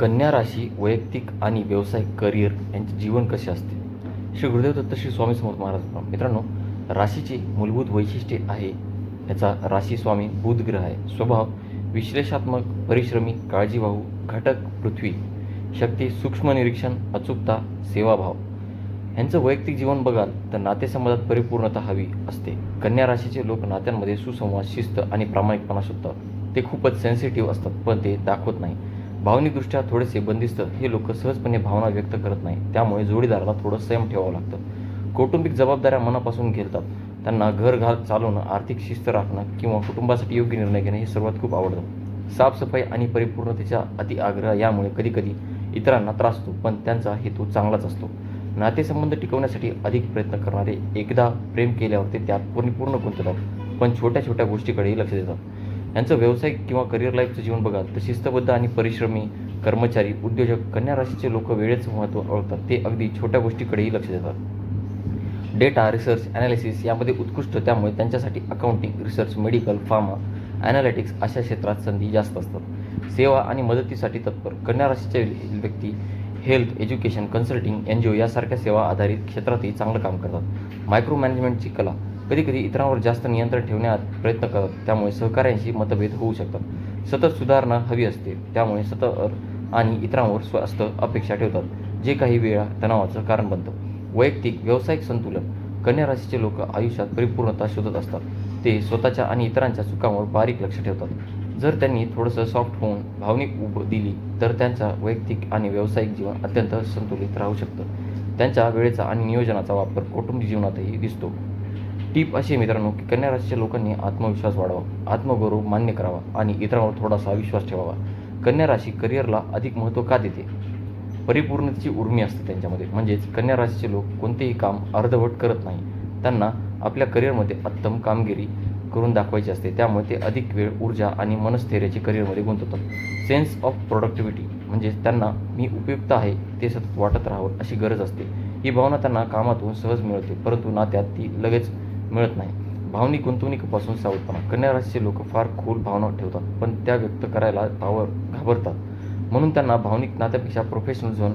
कन्या राशी वैयक्तिक आणि व्यावसायिक करिअर यांचे जीवन कसे असते? श्री गुरुदेव दत्त श्री स्वामी समर्थ महाराज. मित्रांनो राशीची मूलभूत वैशिष्ट्ये आहे याचा राशी स्वामी बुधग्रह आहे. स्वभाव विश्लेषात्मक परिश्रमी काळजीवाहू घटक पृथ्वी. शक्ती सूक्ष्म निरीक्षण अचूकता सेवाभाव. यांचं वैयक्तिक जीवन बघाल तर नातेसंबंधात परिपूर्णता हवी असते. कन्या राशीचे लोक नात्यांमध्ये सुसंवाद शिस्त आणि प्रामाणिकपणा शोधतात. ते खूपच सेन्सिटिव्ह असतात पण ते दाखवत नाही भावनिकदृष्ट्या थोडेसे बंदिस्त हे लोक सहजपणे भावना व्यक्त करत नाही त्यामुळे जोडीदाराला थोडं संयम ठेवावं लागतं. कौटुंबिक जबाबदाऱ्या मनापासून घेतात. त्यांना घर घाल चालवणं आर्थिक शिस्त राखणं किंवा कुटुंबासाठी योग्य निर्णय घेणं हे सर्वात खूप आवडतं. साफसफाई आणि परिपूर्णतेचा अति आग्रह यामुळे कधीकधी इतरांना त्रास होतो पण त्यांचा हेतू चांगलाच असतो. नातेसंबंध टिकवण्यासाठी अधिक प्रयत्न करणारे एकदा प्रेम केल्यावर ते त्यात परिपूर्ण गुंततात पण छोट्या छोट्या गोष्टीकडेही लक्ष देतात. यांचं व्यावसायिक किंवा करिअर लाईफचं जीवन बघाल तर शिस्तबद्ध आणि परिश्रमी कर्मचारी उद्योजक कन्या राशीचे लोक वेळेचं महत्त्व ओळखतात. ते अगदी छोट्या गोष्टीकडेही लक्ष देतात. डेटा रिसर्च ॲनालिसिस यामध्ये उत्कृष्ट त्यामुळे त्यांच्यासाठी accounting research medical pharma analytics अशा क्षेत्रात संधी जास्त असतात. सेवा आणि मदतीसाठी तत्पर कन्या राशीचे व्यक्ती health education consulting N G O यासारख्या सेवा आधारित क्षेत्रातही चांगलं काम करतात. मायक्रो मॅनेजमेंटची कला कधीकधी इतरांवर जास्त नियंत्रण ठेवण्यात प्रयत्न करतात. त्यामुळे सहकार्यांशी मतभेद होऊ शकतात. सतत सुधारणा हवी असते. त्यामुळे सतत आणि इतरांवर स्वस्त अपेक्षा ठेवतात. जे काही वेळा तणावाचं कारण बनतं. वैयक्तिक व्यावसायिक संतुलन. कन्या राशीचे लोक आयुष्यात परिपूर्णता शोधत असतात. ते स्वतःच्या आणि इतरांच्या सुखांवर बारीक लक्ष ठेवतात. जर त्यांनी थोडंसं सॉफ्ट होऊन भावनिक उब दिली तर त्यांचा वैयक्तिक आणि व्यावसायिक जीवन अत्यंत संतुलित राहू शकतं. त्यांच्या वेळेचा आणि नियोजनाचा वापर कौटुंबिक जीवनातही दिसतो. टीप अशी आहे मित्रांनो की कन्या राशीच्या लोकांनी आत्मविश्वास वाढवा आत्मगौरव मान्य करावा आणि इतरांवर थोडासा विश्वास ठेवावा. कन्या राशी करिअरला अधिक महत्त्व का देते? परिपूर्णतेची उर्मी असते त्यांच्यामध्ये. म्हणजेच कन्या राशीचे लोक कोणतेही काम अर्धवट करत नाही. त्यांना आपल्या करिअरमध्ये उत्तम कामगिरी करून दाखवायची असते. त्यामुळे ते अधिक वेळ ऊर्जा आणि मनस्थैर्याची करिअरमध्ये गुंतवतात. सेन्स ऑफ प्रोडक्टिव्हिटी म्हणजे त्यांना मी उपयुक्त आहे ते सतत वाटत राहावं अशी गरज असते. ही भावना त्यांना कामातून सहज मिळते परंतु नात्यात ती लगेच मिळत नाही. भावनिक गुंतवणुकीपासून सावधपणा कन्या राशीचे लोक फार खोल भावना ठेवतात पण त्या व्यक्त करायला पावर घाबरतात. म्हणून त्यांना भावनिक नात्यापेक्षा प्रोफेशनल झोन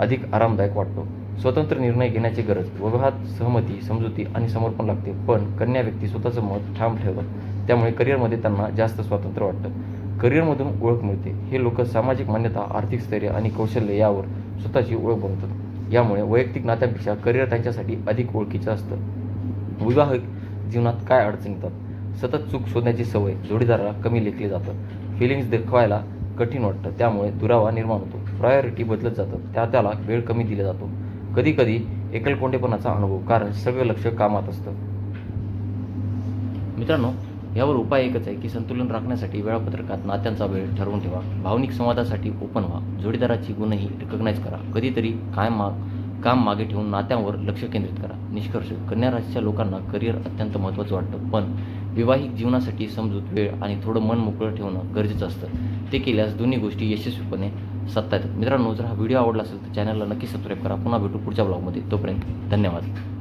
अधिक आरामदायक वाटतो. स्वतंत्र निर्णय घेण्याची गरज व्यवहारात सहमती समजुती आणि समर्पण लागते. पण कन्या व्यक्ती स्वतःचं मत ठाम ठेवतात. त्यामुळे करिअरमध्ये त्यांना जास्त स्वातंत्र्य वाटतं. करिअरमधून ओळख मिळते. हे लोक सामाजिक मान्यता आर्थिक स्थैर्य आणि कौशल्य यावर स्वतःची ओळख बनवतात. यामुळे वैयक्तिक नात्यापेक्षा करिअर त्यांच्यासाठी अधिक ओळखीचं असतं. विवाहिक जीवनात काय अडचणी येतात? सतत चूक शोधण्याची सवय जोडीदाराला कमी लेखली जातं. फिलिंग्स दाखवायला कठीण वाटतं. त्यामुळे दुरावा निर्माण होतो. प्रायोरिटी बदलत जातं. त्या त्याला वेळ कमी दिला जातो. कधीकधी एकलकोंडेपणाचा अनुभव कारण सगळं लक्ष कामात असतं. मित्रांनो यावर उपाय एकच आहे की संतुलन राखण्यासाठी वेळापत्रकात नात्यांचा वेळ ठरवून ठेवा. भावनिक संवादासाठी ओपन व्हा. जोडीदाराची गुणही रिकग्नाईज करा. कधीतरी काय माग काम मागे ठेवून नात्यांवर लक्ष केंद्रित करा. निष्कर्ष कन्या राशीच्या लोकांना करिअर अत्यंत महत्त्वाचं वाटतं. पण विवाहिक जीवनासाठी समजूत वेळ आणि थोडं मन मोकळं ठेवणं गरजेचं असतं. ते केल्यास दोन्ही गोष्टी यशस्वीपणे साधता येतात. मित्रांनो जर हा व्हिडिओ आवडला असेल तर चॅनलला नक्की सबस्क्राईब करा. पुन्हा भेटू पुढच्या ब्लॉगमध्ये तोपर्यंत धन्यवाद.